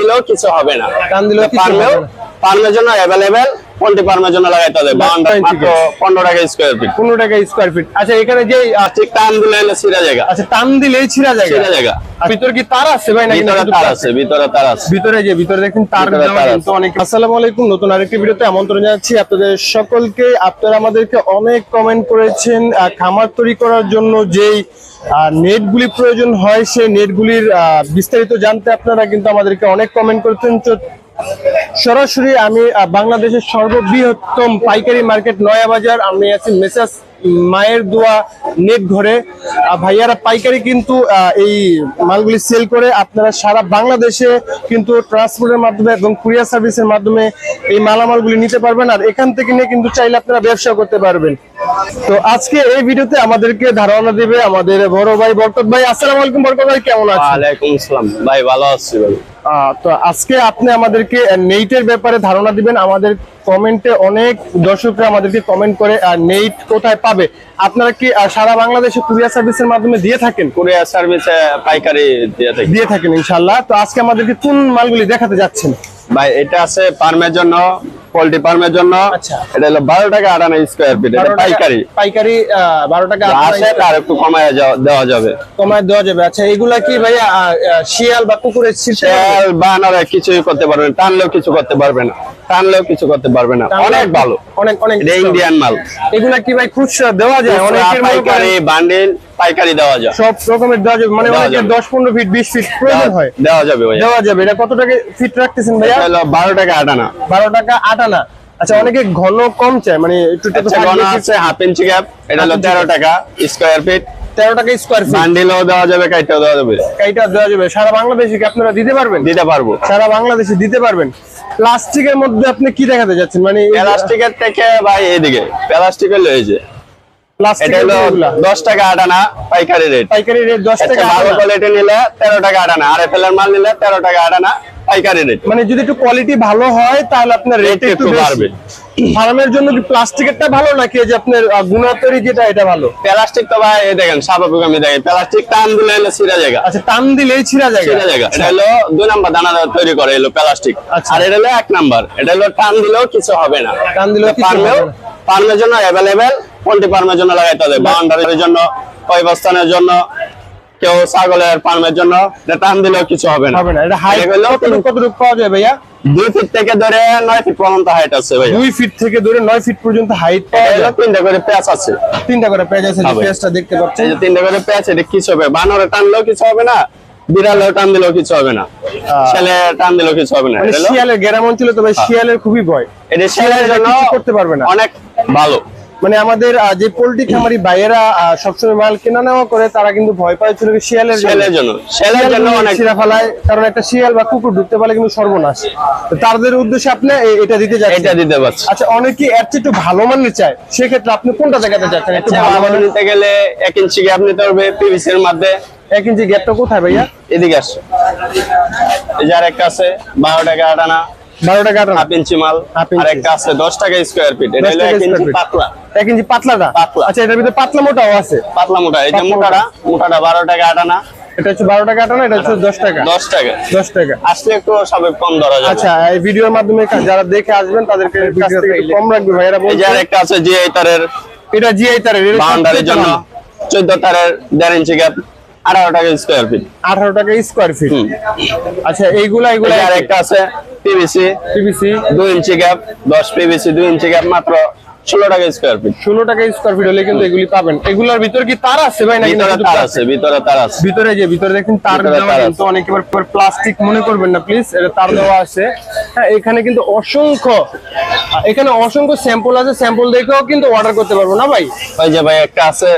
দিলেও কিছু হবে না টান দিলেও পারলেও। পারমের জন্য অ্যাভেলেবেল পোল্ট্রি পারমের জন্য লাগাইতে হবে? পনেরো টাকা স্কোয়ার ফিট পনেরো টাকা স্কোয়ার ফিট আচ্ছা এখানে যে ঠিক টান দিলে জায়গা। আচ্ছা টান দিলেই ছিঁড়া জায়গা। ছিঁড়া জায়গা। ভিতরে কি তার আছে ভাই নাকি ভিতরে শুধু তার আছে? ভিতরে তার আছে। ভিতরে যে ভিতরে দেখুন তার কিন্তু অনেক আসসালামু আলাইকুম নতুন আরেকটি ভিডিওতে আমন্ত্রণ জানাচ্ছি আপনাদের সকলকে। আপনারা আমাদেরকে অনেক কমেন্ট করেছেন খামার তৈরি করার জন্য যেই নেটগুলি প্রয়োজন হয় সেই নেটগুলির বিস্তারিত জানতে আপনারা কিন্তু আমাদেরকে অনেক কমেন্ট করতেন তো সরাসরি আমি বাংলাদেশের সর্ববৃহত্তম পাইকারি মার্কেট নয়াবাজার। আমি আছি মেসাস মায়ের দোয়া নেট ঘরে। ভাইয়ারা পাইকারি কিন্তু এই মালগুলি সেল করে আপনারা সারা বাংলাদেশে কিন্তু ট্রান্সপোর্টের মাধ্যমে এবং কুরিয়ার সার্ভিসের মাধ্যমে এই মালামালগুলি নিতে পারবেন। আর এখান থেকে নিয়ে কিন্তু চাইলে আপনারা ব্যবসা করতে পারবেন। তো আজকে এই ভিডিওতে আমাদেরকে ধারণা দিবে আমাদের বড় ভাই বরকত ভাই। আসসালামু আলাইকুম বরকত ভাই কেমন আছেন? ওয়ালাইকুম আসসালাম। ভাই ভালো আছি ভাই। তো আজকে আপনি আমাদেরকে নেইটের ব্যাপারে ধারণা দিবেন। আমাদের কমেন্টে অনেক দর্শকরা আমাদেরকে কমেন্ট করে নেইট কোথায় পাবে। আপনারা কি সারা বাংলাদেশে কুরিয়ার সার্ভিসের মাধ্যমে দিয়ে থাকেন? কুরিয়ার সার্ভিসে পাইকারি দিয়ে থাকি। দিয়ে থাকেন ইনশাল্লাহ। তো আজকে আমাদেরকে কোন মালগুলি দেখাতে যাচ্ছেন? ভাই এটা আছে ফার্মের জন্য পোল্ট্রি ফার্মের জন্য। আচ্ছা। এটা হলো বারো টাকা আটানা স্কোয়ার ফিট এটা পাইকারি। পাইকারি বারো টাকা আসে একটু কমায় দেওয়া যাবে। কমায় দেওয়া যাবে। আচ্ছা এগুলা কি ভাইয়া শিয়াল বা কুকুরের? তেল বানারে কিছুই করতে পারবে না টানলেও কিছু করতে পারবে না টানলেও কিছু করতে পারবে না। অনেক ভালো। অনেক অনেক ইন্ডিয়ান মাল। এগুলা কি ভাই খুচরা দেওয়া যায়? অনেকের মনে পাইকারি বান্ডিল পাইকারি দেওয়া যায়। সব রকমের দেওয়া যাবে মানে যাবে। দশ পনেরো ফিট বিশ ফিট প্রয়োজন হয়। দেওয়া যাবে ভাই দেওয়া যাবে। এটা কত টাকা ফিট রাখতেছেন ভাইয়া? এটা হলো বারো টাকা আটানা বারো টাকা আটানা আচ্ছা অনেকে ঘন কম চায় মানে একটু একটু আচ্ছা আছে হাফ ইঞ্চি গ্যাপ এটা হলো half inch তেরো টাকা স্কোয়ার ফিট তেরো টাকা স্কোয়ার ফিট বান্ডিলও দেওয়া যাবে কাইটাও দেওয়া যাবে। এইটা দেওয়া যাবে। সারা বাংলাদেশে কি আপনারা দিতে পারবেন? দিতে পারব। সারা বাংলাদেশে দিতে পারবেন। প্লাস্টিকের মধ্যে আপনি কি দেখাতে যাচ্ছেন? মানে প্লাস্টিকের থেকে ভাই এইদিকে। প্লাস্টিকের লয়েছে এটা হলো যেগুলা, দশ টাকা আটানা পাইকারি রেট পাইকারি রেট দশ আচ্ছা টাকা ভালো কোয়ালিটি নিলে তেরো টাকা আটানা আর এফ মাল নিলে তেরো টাকা আটানা পাইকারি রেট মানে যদি একটু কোয়ালিটি ভালো হয় তাহলে আপনার রেট একটু একটু বাড়বে বাড়বে। ফার্মের জন্য কি প্লাস্টিকেরটা ভালো নাকি যে আপনার যেটা এটা ভালো? প্লাস্টিক তো ভাই এই দেখেন স্বাভাবিক আমি দেখি প্লাস্টিক টান দিলে হলো জায়গা। আচ্ছা টান দিলেই ছিঁড়া সিরা জায়গা। এটা হলো দুই নাম্বার দানা তৈরি করে এলো প্লাস্টিক আচ্ছা। আর এটা হলো এক নাম্বার। এটা হলো টান দিলেও কিছু হবে না। টান দিলেও পারমেও হবে জন্য অ্যাভেলেবেল পোল্ট্রি পারমের জন্য লাগাইতে হবে বাউন্ডারির জন্য কয়বস্থানের জন্য কেউ ছাগলের পারমের জন্য টান দিলেও কিছু হবে না। কতটুকু পাওয়া যায় ভাইয়া? দুই ফিট থেকে ধরে নয় ফিট পর্যন্ত হাইট আছে ভাই দুই ফিট থেকে ধরে নয় ফিট পর্যন্ত হাইট পাওয়া এটা হলো যায়। তিনটা করে প্যাচ আছে। তিনটা করে পেজ আছে যে দেখতে পাচ্ছেন। তিনটা করে প্যাচ এটা কিছু হবে। বানরে টানলেও কিছু হবে না টান দিলেও কিছু হবে না। ছেলে টান দিলেও কিছু হবে না মানে শিয়ালের গ্রাম অঞ্চলে তো ভাই শিয়ালের খুবই ভয়। এটা শিয়ালের জন্য করতে পারবে না। অনেক ভালো। মানে আমাদের যে পোল্ট্রি খামারি ভাইয়েরা সবসময় মাল কেনা নেওয়া করে তারা কিন্তু ভয় পায় ছিল শিয়ালের জন্য। ছেলের জন্য। অনেক ছিঁড়া ফেলায় কারণ একটা শিয়াল বা কুকুর ঢুকতে পারলে কিন্তু সর্বনাশ। তাদের উদ্দেশ্যে আপনি এটা দিতে যাচ্ছেন। এটা দিতে পারছি। আচ্ছা অনেকে এর চেয়ে একটু ভালো মানের চায় সেক্ষেত্রে আপনি কোনটা জায়গাতে যাচ্ছেন? একটু আচ্ছা, ভালো মানের নিতে গেলে এক ইঞ্চি গ্যাপ নিতে হবে পিভিসি এর মধ্যে। এক ইঞ্চি গ্যাপটা কোথায় ভাইয়া? এদিকে আসে। এই যে আরেকটা আছে বারো টাকা আটানা। বারো টাকা আটানা। ইঞ্চি মাল আর একটা আছে দশ টাকা স্কোয়ার ফিট এটা হলো টাকা ইঞ্চি পাতলা। এক ইঞ্চি পাতলাটা? আচ্ছা এটার ভিতরে পাতলা মোটাও আছে? পাতলা মোটা এই যে মোটাটা মোটাটা বারো টাকা আটানা। এটা হচ্ছে বারো টাকা আটানা এটা হচ্ছে দশ টাকা। দশ টাকা। দশ টাকা। আসলে একটু সবে কম ধরা যাবে। আচ্ছা এই ভিডিওর মাধ্যমে যারা দেখে আসবেন তাদেরকে কাছ থেকে কম রাখবে ভাইয়েরা এই যে আরেকটা আছে যে এই তারের এটা জিআই তারের বাউন্ডারির জন্য। সবচেয়ে চোদ্দ তারের দেড় ইঞ্চি গ্যাপ আঠারো টাকা স্কোয়ার ফিট আঠারো টাকা স্কোয়ার ফিট। আচ্ছা এইগুলা এই এইগুলা যে আরেকটা আছে পিভিসি পিভিসি দুই ইঞ্চি গ্যাপ দশ পিভিসি দুই ইঞ্চি গ্যাপ মাত্র ষোলো টাকা স্কোয়ার ফিট ষোলো টাকা স্কোয়ার ফিট হলে কিন্তু এগুলি পাবেন। এগুলার ভিতরে কি তার আছে ভাই নাকি ভিতরে তার আছে? ভিতরে তার আছে। ভিতরে যে ভিতরে দেখেন তার কিন্তু অনেক এবার প্লাস্টিক মনে করবেন না প্লিজ এটা তার দেওয়া আছে। হ্যাঁ এখানে কিন্তু অসংখ্য এখানে অসংখ্য স্যাম্পল আছে। স্যাম্পল দেখেও কিন্তু অর্ডার করতে পারব না ভাই? ওই যে ভাই একটা আছে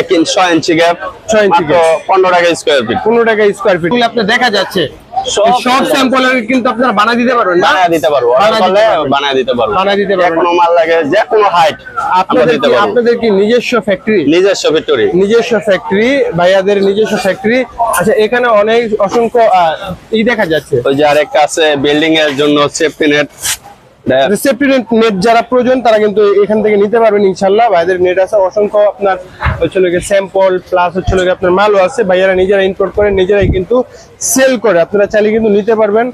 এক ইঞ্চ ছয় ইঞ্চি গ্যাপ ছয় ইঞ্চি পনেরো টাকা স্কোয়ার ফিট পনেরো টাকা স্কোয়ার ফিট আপনার দেখা যাচ্ছে। সব স্যাম্পলের কিন্তু আপনারা বানিয়ে দিতে পারবেন বানায় দিতে পারব। বানায় দিতে পারব। বানায় দিতে পারব। কোনো মাল লাগে যে কোনো হাইট আপনাদের কি আপনাদের কি নিজস্ব ফ্যাক্টরি নিজস্ব ফ্যাক্টরি নিজস্ব ফ্যাক্টরি ভাইয়াদের নিজস্ব ফ্যাক্টরি আচ্ছা এখানে অনেক অসংখ্য ই দেখা যাচ্ছে। ওই যে আরেকটা আছে বিল্ডিং এর জন্য সেফটি নেট। সেফটি নেট যারা প্রয়োজন তারা কিন্তু এখান থেকে নিতে পারবেন ইনশাল্লাহ ভাইদের নেট আছে। অসংখ্য আপনার হচ্ছে লোকে স্যাম্পল প্লাস হচ্ছে লোকে আপনার মালও আছে। ভাইয়ারা নিজেরা ইম্পোর্ট করে নিজেরাই কিন্তু সেল করে। আপনারা চাইলে কিন্তু নিতে পারবেন।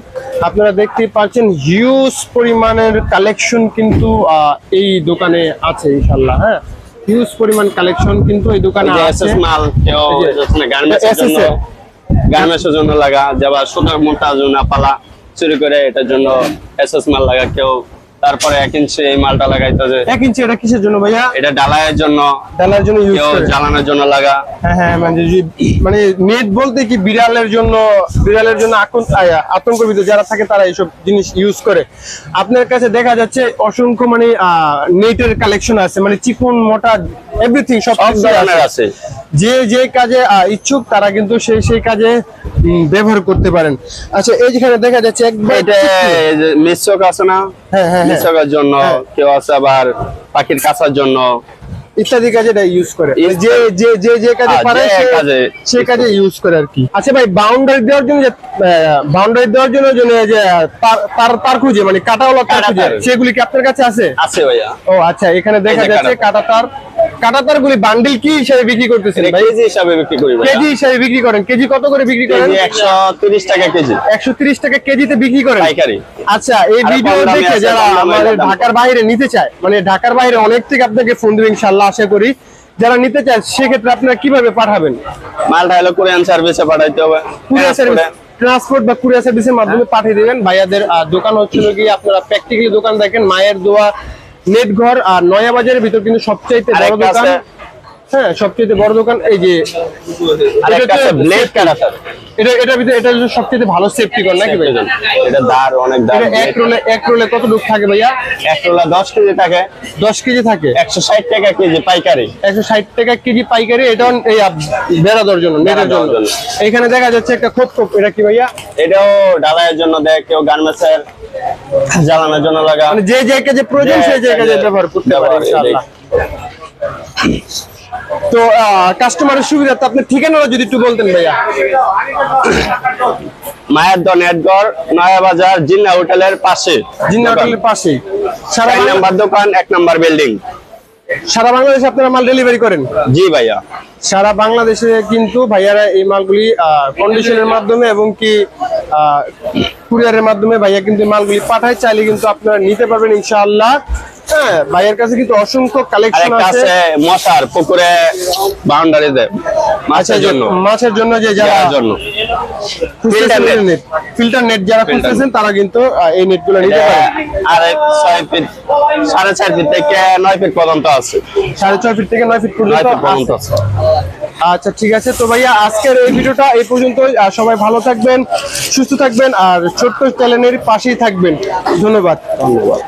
আপনারা দেখতেই পাচ্ছেন হিউজ পরিমাণের কালেকশন কিন্তু আহ, এই দোকানে আছে ইনশাল্লাহ হ্যাঁ? হিউজ পরিমাণ কালেকশন কিন্তু এই দোকানে আছে। মাল গার্মেন্টসের জন্য গার্মেন্টসের জন্য লাগা যাবার সুতার মোটা জুনা পালা চুরি করে এটার জন্য এসএস মাল লাগা কেউ তারপরে এক ইঞ্চি এই মালটা লাগাইতে যে এক ইঞ্চি এটা কিসের জন্য ভাইয়া? এটা ডালায়ের জন্য ডালার জন্য ইউজ করে। জ্বালানোর জন্য লাগা। হ্যাঁ হ্যাঁ মানে মানে নেট বলতে কি বিড়ালের জন্য বিড়ালের জন্য আতঙ্কবিত যারা থাকে তারা এইসব জিনিস ইউজ করে। আপনার কাছে দেখা যাচ্ছে অসংখ্য মানে নেটের কালেকশন আছে মানে চিকন মোটা এভরিথিং সব আছে। যে যে কাজে ইচ্ছুক তারা কিন্তু সেই সেই কাজে ব্যবহার করতে পারেন। আচ্ছা এই যেখানে দেখা যাচ্ছে একবার এটা এই আছে না? হ্যাঁ, হ্যাঁ, হ্যাঁ। জন্য। কেউ আছে আবার পাখির কাছার জন্য। ইত্যাদি কাজে এটা ইউজ করে। যে যে যে যে কাজে পারে সে- কাজে ইউজ করে। আর কি। আচ্ছা ভাই বাউন্ডারি দেওয়ার জন্য যে বাউন্ডারি দেওয়ার জন্য জন্য যে তার তার তার খুঁজে মানে কাটাওয়ালা তার খুঁজে সেগুলি কি আপনার কাছে আছে? আছে ভাইয়া। ও আচ্ছা এখানে দেখা যাচ্ছে কাটা তার। কাটা তার গুলি বান্ডিল কি হিসাবে বিক্রি করতেছেন ভাই? কেজি হিসাবে বিক্রি করি কেজি হিসাবে বিক্রি করেন। কেজি কত করে বিক্রি করেন? কেজি একশো তিরিশ টাকা কেজি। একশো তিরিশ টাকা কেজিতে বিক্রি করেন? পাইকারি। আচ্ছা এই ভিডিও দেখে যারা আমাদের ঢাকার বাইরে নিতে চায় মানে ঢাকার বাইরে অনেক থেকে আপনাকে ফোন দেবে ইনশাল্লাহ আশা করি। যারা নিতে চায় সেক্ষেত্রে আপনারা কীভাবে পাঠাবেন? মালটা হলো কোরিয়ান সার্ভিসে পাঠাইতে হবে। কুরিয়ার সার্ভিস ট্রান্সপোর্ট বা কুরিয়ার সার্ভিসের মাধ্যমে পাঠিয়ে দিবেন। ভাইয়াদের দোকান হচ্ছিল কি আপনারা প্র্যাকটিক্যালি দোকান দেখেন মায়ের দোয়া নেট ঘর আর নয়া বাজারের ভিতর কিন্তু সবচাইতে বড় দোকান। হ্যাঁ সবচেয়ে বড় দোকান এই যে ব্লেড কাটা এটা এটার ভিতরে এটা সবচেয়ে ভালো সেফটি কর নাকি ভাই? এটা দার অনেক দার এক রোলে এক রোলে কত থাকে ভাইয়া? এক রোলা কেজি থাকে। দশ কেজি থাকে? একশো ষাট টাকা কেজি পাইকারি। একশো ষাট টাকা কেজি পাইকারি এটাও এই জন্য জন্য। এখানে দেখা যাচ্ছে একটা খোপ খোপ এটা কি ভাইয়া? এটাও ডালাইয়ের জন্য দেয় কেউ গার্মেন্টসের জ্বালানোর জন্য লাগা। মানে যে যে কাজে প্রয়োজন সেই যে কাজে কাজে ব্যবহার করতে পারে ইনশাআল্লাহ। তো কাস্টমারের সুবিধা তো আপনি ঠিকানাটা যদি একটু বলতেন ভাইয়া। মায়ের দ নেটগড় নয়া জিন্না হোটেলের পাশে। জিন্না হোটেলের পাশেই সারা নাম্বার দোকান এক নাম্বার বিল্ডিং। সারা বাংলাদেশে আপনারা মাল ডেলিভারি করেন? জি ভাইয়া। সারা বাংলাদেশে কিন্তু ভাইয়ারা এই মালগুলি কন্ডিশনের মাধ্যমে এবং কি কুরিয়ারের মাধ্যমে ভাইয়া কিন্তু মালগুলি পাঠায়। চাইলে কিন্তু আপনারা নিতে পারবেন ইনশাআল্লাহ। হ্যাঁ ভাইয়ের কাছে কিন্তু অসংখ্য কালেকশন আছে। মশার পুকুরে বাউন্ডারিতে আচ্ছা মাছের জন্য। মাছের জন্য যে যারা জন্য। net. নেট ফিল্টার নেট যারা খুঁজতেছেন তারা কিন্তু এই নেটগুলো নিতে পারেন। আরেক ছয় ফিট সাড়ে চার ফিট থেকে নয় ফিট পর্যন্ত আছে। সাড়ে ছয় ফিট থেকে নয় ফিট নয় পর্যন্ত আছে। আছে। আচ্ছা ঠিক আছে। তো ভাইয়া আজকের এই ভিডিওটা এই পর্যন্ত সবাই ভালো থাকবেন সুস্থ থাকবেন আর ছোট্ট চ্যানেলের পাশেই থাকবেন। ধন্যবাদ। ধন্যবাদ।